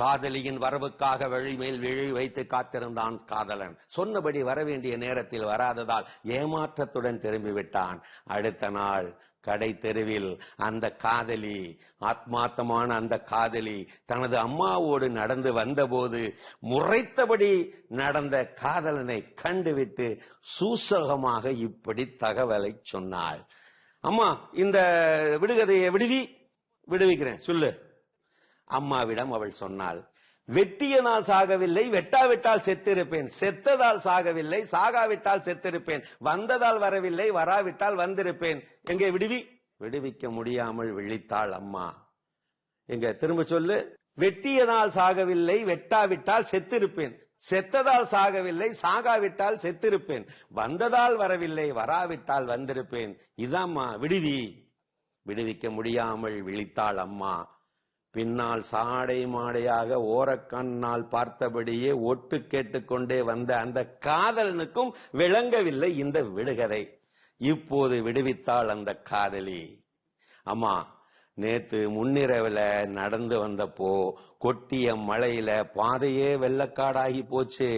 காதலியின் வரவுக்காக வழிமேல் விழி வைத்து காத்திருந்தான் காதலன். சொன்னபடி வரவேண்டிய நேரத்தில் வராததால் ஏமாற்றத்துடன் திரும்பிவிட்டான். அடுத்த நாள் கடை தெருவில் அந்த காதலி ஆத்மார்த்தமான அந்த காதலி தனது அம்மாவோடு நடந்து வந்தபோது முறைத்தபடி நடந்த காதலனை கண்டுவிட்டு சூசகமாக இப்படி தகவலை சொன்னாள். அம்மா இந்த விடுகதையை விடுவி விடுவிக்கிறேன் சொல்லு. அம்மாவிடம் அவள் சொன்னாள் வெட்டியனால் சாகவில்லை வெட்டாவிட்டால் செத்திருப்பேன். செத்ததால் சாகவில்லை சாகாவிட்டால் செத்திருப்பேன். வந்ததால் வரவில்லை வராவிட்டால் வந்திருப்பேன். எங்கே விடுவி? விடுவிக்க முடியாமல் விழித்தாள் அம்மா. எங்க திரும்ப சொல்லு. வெட்டியனால் சாகவில்லை வெட்டாவிட்டால் செத்திருப்பேன். செத்ததால் சாகவில்லை சாகாவிட்டால் செத்திருப்பேன். வந்ததால் வரவில்லை வராவிட்டால் வந்திருப்பேன். இதாம்மா விடுவி. விடுவிக்க முடியாமல் விழித்தாள் அம்மா. பின்னால் சாடை மாடையாக ஓரக்கண்ணால் பார்த்தபடியே ஒட்டு கேட்டுக்கொண்டே வந்த அந்த காதலனுக்கும் விளங்கவில்லை இந்த விடுகதை. இப்போது விடுவித்தாள் அந்த காதலி. அம்மா நேத்து முன்னிரவுல நடந்து வந்தப்போ கொட்டிய மழையில பாதையே வெள்ளக்காடாகி போச்சு.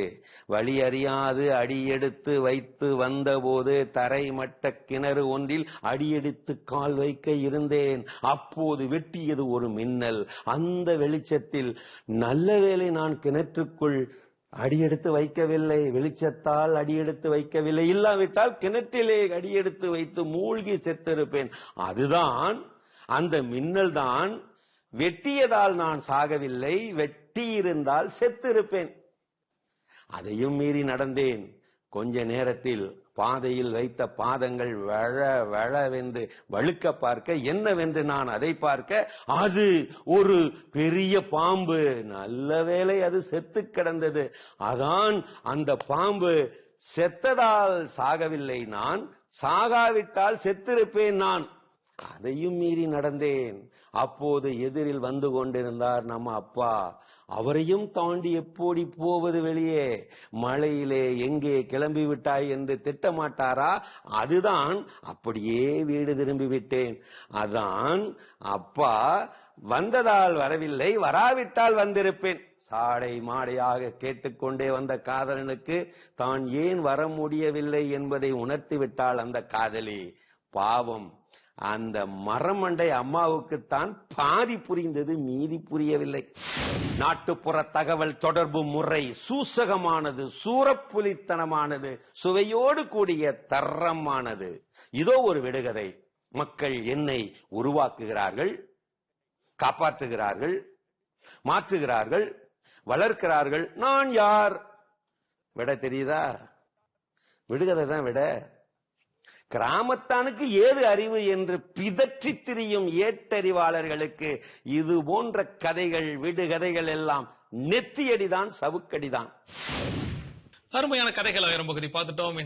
வழி அறியாது அடியெடுத்து வைத்து வந்தபோது தரை மட்ட கிணறு ஒன்றில் அடியெடுத்து கால் வைக்க இருந்தேன். அப்போது வெட்டியது ஒரு மின்னல். அந்த வெளிச்சத்தில் நல்ல வேளை நான் கிணற்றுக்குள் அடியெடுத்து வைக்கவில்லை. வெளிச்சத்தால் அடியெடுத்து வைக்கவில்லை. இல்லாவிட்டால் கிணற்றிலே அடியெடுத்து வைத்து மூழ்கி செத்திருப்பேன். அதுதான் அந்த மின்னல் தான் வெட்டியதால் நான் சாகவில்லை வெட்டியிருந்தால் செத்திருப்பேன். அதையும் மீறி நடந்தேன். கொஞ்ச நேரத்தில் பாதையில் வைத்த பாதங்கள் வழ வழவென்று வழுக்க பார்க்க என்னவென்று நான் அதை பார்க்க அது ஒரு பெரிய பாம்பு. நல்ல வேளை அது செத்து கிடந்தது. அதான் அந்த பாம்பு செத்ததால் சாகவில்லை. நான் சாகாவிட்டால் செத்திருப்பேன் நான். அதையும் மீறி நடந்தேன். அப்போது எதிரில் வந்து கொண்டிருந்தார் நம்ம அப்பா. அவரையும் தாண்டி எப்படி போவது வெளியே? மழையிலே எங்கே கிளம்பி விட்டாய் என்று திட்டமாட்டாரா? அதுதான் அப்படியே வீடு திரும்பி விட்டேன். அதான் அப்பா வந்ததால் வரவில்லை வராவிட்டால் வந்திருப்பேன். சாடை மாடையாக கேட்டுக்கொண்டே வந்த காதலனுக்கு தான் ஏன் வர முடியவில்லை என்பதை உணர்த்திவிட்டாள் அந்த காதலி. பாவம் அந்த மரமண்டை அம்மாவுக்குத்தான் பாதி புரிந்தது மீதி புரியவில்லை. நாட்டுப்புற தகவல் தொடர்பு முறை சூசகமானது சூரப்புலித்தனமானது சுவையோடு கூடிய தரமானது இதோ ஒரு விடுகதை. மக்கள் என்னை உருவாக்குகிறார்கள் காப்பாற்றுகிறார்கள் மாற்றுகிறார்கள் வளர்க்கிறார்கள். நான் யார்? விட தெரியுதா? விடுகதை தான் விட. கிராமத்தானுக்கு ஏது அறிவு என்று பிதற்றி திரியும் ஏட்டறிவாளர்களுக்கு இது போன்ற கதைகள் விடுகதைகள் எல்லாம் நெத்தியடிதான் சவுக்கடிதான். அருமையான கதைகள் ஆயிரம் பகுதி பார்த்துட்டோம்.